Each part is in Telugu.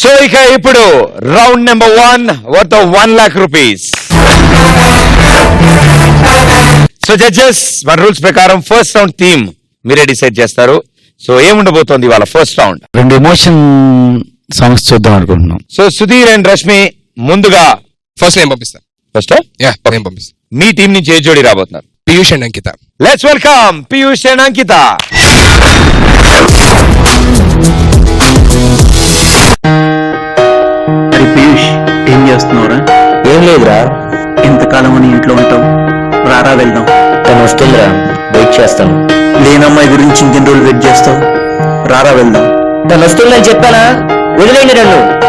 సో ఇక ఇప్పుడు round number one worth one lakh rupees. So judges మన రూల్స్ ప్రకారం ఫస్ట్ రౌండ్ థీమ్ మీరే డిసైడ్ చేస్తారు. సో ఏముండబోతోంది వాళ్ళ ఫస్ట్ రౌండ్ రెండు ఎమోషన్ సాంగ్స్ చూద్దాం అనుకుంటున్నాం. సో సుధీర్ అండ్ రష్మి ముందుగా ఫస్ట్ నేను పంపిస్తా. ఫస్ట్ యా నేను పంపిస్తా. మీ టీం నుంచి ఏ జోడి రాబోతున్నారు. Piyush and Ankita let's welcome Piyush and Ankita అరే పీయూష్ ఏం చేస్తున్నావురా? ఏం లేదురా. ఇంతకాలం అని ఇంట్లో ఉంటావు. రారా వెళ్దాం. తను వస్తుందిరా. వెయిట్ చేస్తాను. లేనమ్మాయి గురించి ఇంకెన్ని రోజులు వెయిట్ చేస్తావు? రారా వెళ్దాం. తను వస్తుందని చెప్పానా? వదిలేండి నన్ను.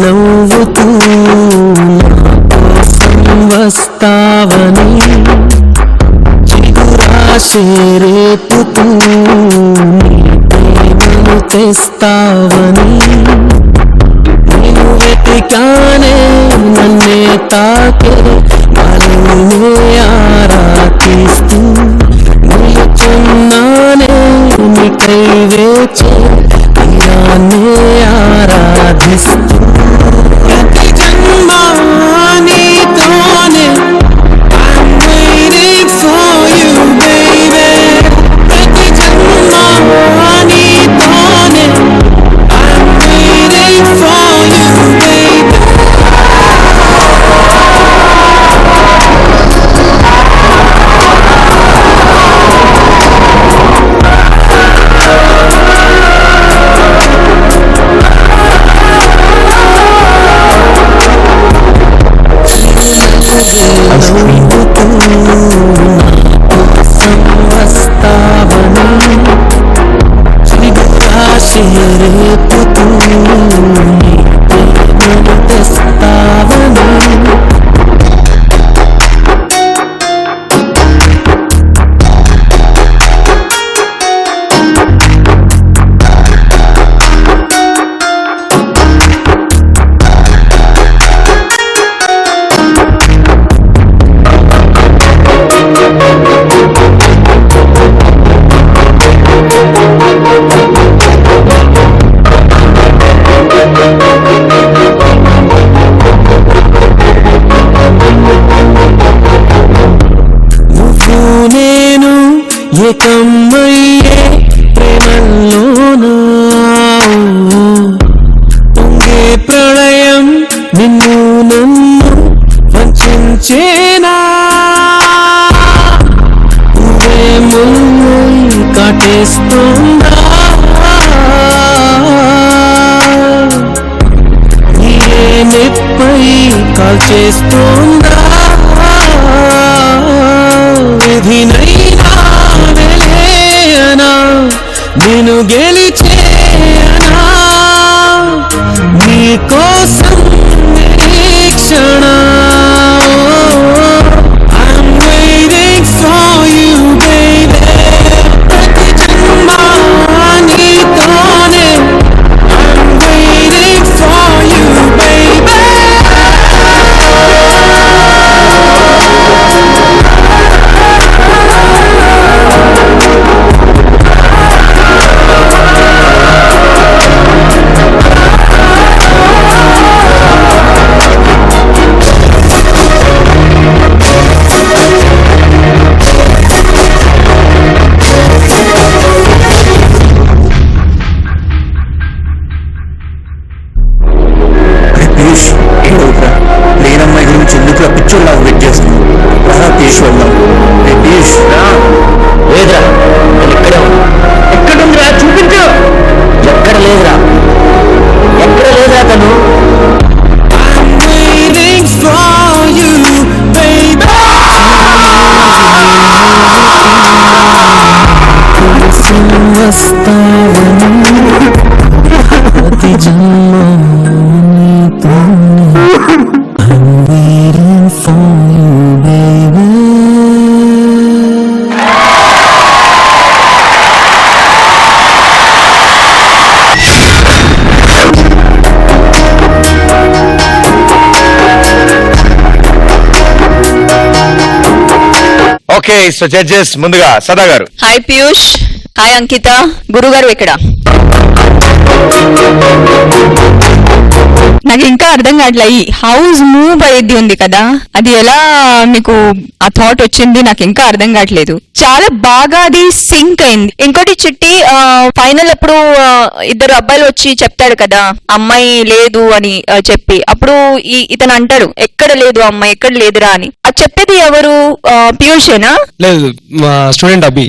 నవ్వుతూ వస్తావని చిగురాశే రేపుతూ ప్రేమను తెస్తావని నేను వెతికానే నన్నే తాకే మనల్నే ఆరాధిస్తూ నిలుచున్నానే கம்மை నేను గెలిచేయనా నీ కోసం సో జడ్జెస్ ముందుగా సదా గారు హాయ్ పీయూష్ హాయ్ అంకిత గురుగారు ఇక్కడ. నాకు ఇంకా అర్థం కావట్లే. ఈ హౌస్ మూవ్ అయ్యేది ఉంది కదా. అది ఎలా మీకు ఆ థాట్ వచ్చింది? నాకు ఇంకా అర్థం కావట్లేదు. చాలా బాగా అది సింక్ అయింది. ఇంకోటి చిట్టి ఫైనల్ అప్పుడు ఇద్దరు అబ్బాయిలు వచ్చి చెప్తాడు కదా అమ్మాయి లేదు అని చెప్పి. అప్పుడు ఈ ఇతను అంటాడు ఎక్కడ లేదు అమ్మాయి ఎక్కడ లేదురా అని. అది చెప్పేది ఎవరు? పీయూషేనా? లేదు స్టూడెంట్ అభి.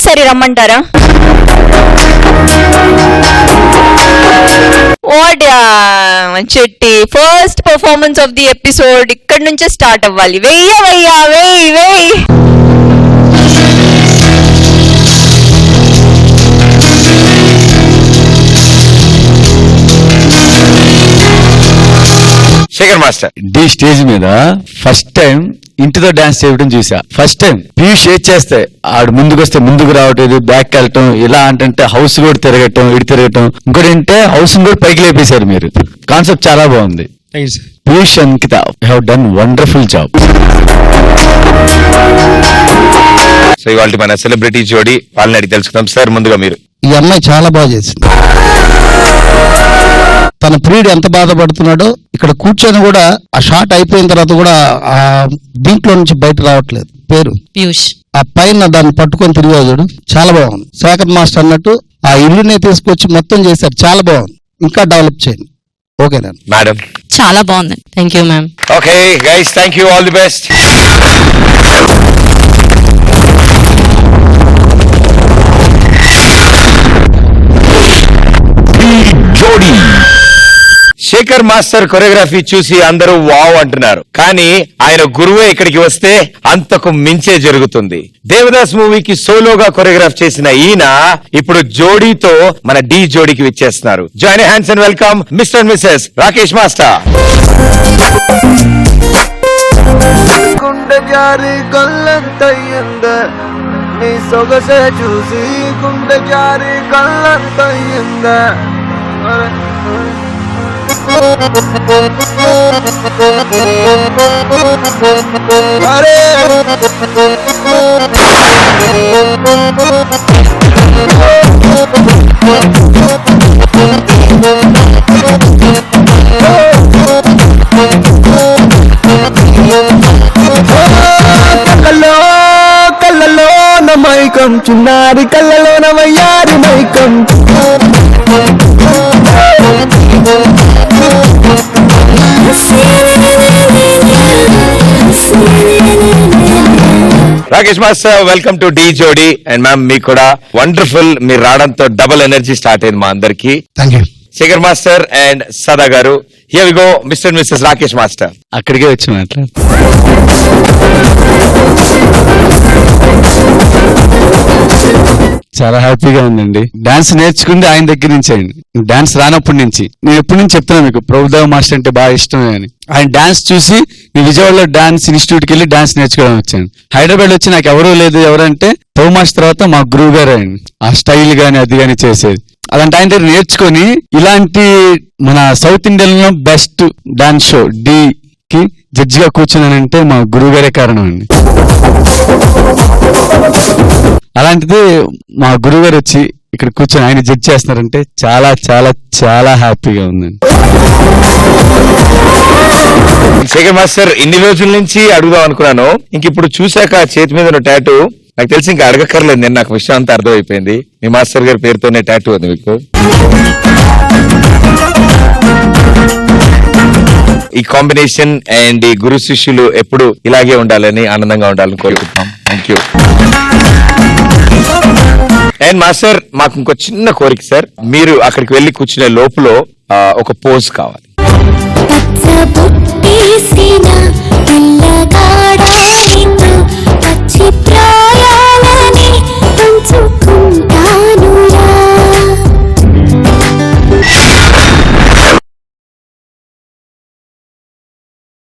సరే రమ్మంటారా? What Chetty first performance of the episode ఇక్కడ నుంచే స్టార్ట్ అవ్వాలి. వెయ్య వెయ్య వెయ్యి వెయ్యి. శేఖర్ మాస్టర్. డి స్టేజ్ మీద ఫస్ట్ టైం ఇంటితో డాన్స్ చేయడం చూసా. First time. పీయూష్ ఏది చేస్తే ఆడు ముందుకు వస్తే ముందుకు రావట్లేదు బ్యాక్ వెళ్ళటం ఇలా అంటే హౌస్ కూడా తిరగటం ఇటు తిరగటం. ఇంకోటి ఏంటంటే హౌస్ కూడా పైకి లేపేశారు మీరు. కాన్సెప్ట్ చాలా బాగుంది. Piyush Ankita have done wonderful job so ఇవాళ మన సెలబ్రిటీ జోడి వాళ్ళని అడిగి తెలుసుకుందాం. సార్ ముందుగా మీరు. ఈ అమ్మాయి చాలా బాగా చేసింది. తన ప్రియుడు ఎంత బాధపడుతున్నాడో ఇక్కడ కూర్చొని కూడా ఆ షాట్ అయిపోయిన తర్వాత కూడా ఆ దీంట్లో నుంచి బయట రావట్లేదు. పేరు? పీయూష్. ఆ పైన దాన్ని పట్టుకొని తిరిగా చూడు. చాలా బాగుంది. శేఖర్ మాస్టర్ అన్నట్టు ఆ ఇల్లునే తీసుకొచ్చి మొత్తం చేశారు. చాలా బాగుంది. ఇంకా డెవలప్ చేయండి. ఓకేనా మేడం చాలా బాగుంది. Thank you ma'am okay guys thank you all the best జోడీ శేఖర్ మాస్టర్ కొరియోగ్రఫీ చూసి అందరూ వావ్ అంటున్నారు. కానీ ఆయన గురువే ఇక్కడికి వస్తే అంతకు మించే జరుగుతుంది. దేవదాస్ మూవీకి సోలోగా కొరియోగ్రాఫ్ చేసిన ఈయన ఇప్పుడు జోడీతో మన డి జోడీకి విచ్చేస్తున్నారు. Join hands and welcome. Mister and missus Rakesh master. నీ సొగసే చూసి గుండె జారి కళ్ళంతయ్యింద అరే కళ్ళలో కళ్ళలో చిన్నారి మైకం. Rakesh master welcome to Dhee Jodi and ma'am మీకు కూడా వండర్ఫుల్ మీరు రావడంతో డబుల్ ఎనర్జీ స్టార్ట్ అయింది మా అందరికి. Thank you Shekhar master and Sada గారు. Here we go mister missus Rakesh master అక్కడికే వచ్చి మాట్లాడు చాలా హ్యాపీగా ఉందండి. డాన్స్ నేర్చుకుంది ఆయన దగ్గర నుంచి అండి డాన్స్ రానప్పటి నుంచి. నేను ఎప్పటి నుంచి చెప్తున్నా మీకు ప్రభుదేవ మాస్టర్ అంటే బాగా ఇష్టమే అని. ఆయన డాన్స్ చూసి నేను విజయవాడలో డాన్స్ ఇన్స్టిట్యూట్కి వెళ్ళి డాన్స్ నేర్చుకోవడం వచ్చాను. హైదరాబాద్ వచ్చి నాకు ఎవరూ లేదు ఎవరంటే ప్రభు తర్వాత మా గురువు గారు ఆ స్టైల్ గాని అది గాని చేసేది. అలాంటి ఆయన దగ్గర నేర్చుకొని ఇలాంటి మన సౌత్ ఇండియన్లో బెస్ట్ డాన్స్ షో డి కి జడ్జిగా కూర్చున్నానంటే మా గురువు గారే కారణం అండి. అలాంటిది మా గురువు గారు వచ్చి ఇక్కడ కూర్చొని ఆయన జడ్జ్ చేస్తున్నారంటే చాలా చాలా చాలా హ్యాపీగా ఉందండి. శేఖర్ మాస్టర్ ఇన్ని రోజుల నుంచి అడుగుదాం అనుకున్నాను. ఇంక ఇప్పుడు చూశాక చేతి మీద ఉన్న టాటూ. నాకు తెలిసి ఇంకా అడగక్కర్లేదు నేను నాకు విషయం అంతా అర్థమైపోయింది. మీ మాస్టర్ గారి పేరుతోనే టాటూ ఉంది మీకు. ఈ కాంబినేషన్ అండ్ ఈ గురు శిష్యులు ఎప్పుడు ఇలాగే ఉండాలని ఆనందంగా ఉండాలని కోరుకుంటున్నాం. థ్యాంక్ యూ అండ్ మాస్టర్ మాకు ఇంకో చిన్న కోరిక సార్. మీరు అక్కడికి వెళ్ళి కూర్చునే లోపల ఒక పోజ్ కావాలి. పచ్చబుట్టేసిన పిల్లగాడానితో పచ్చి ప్రాయ?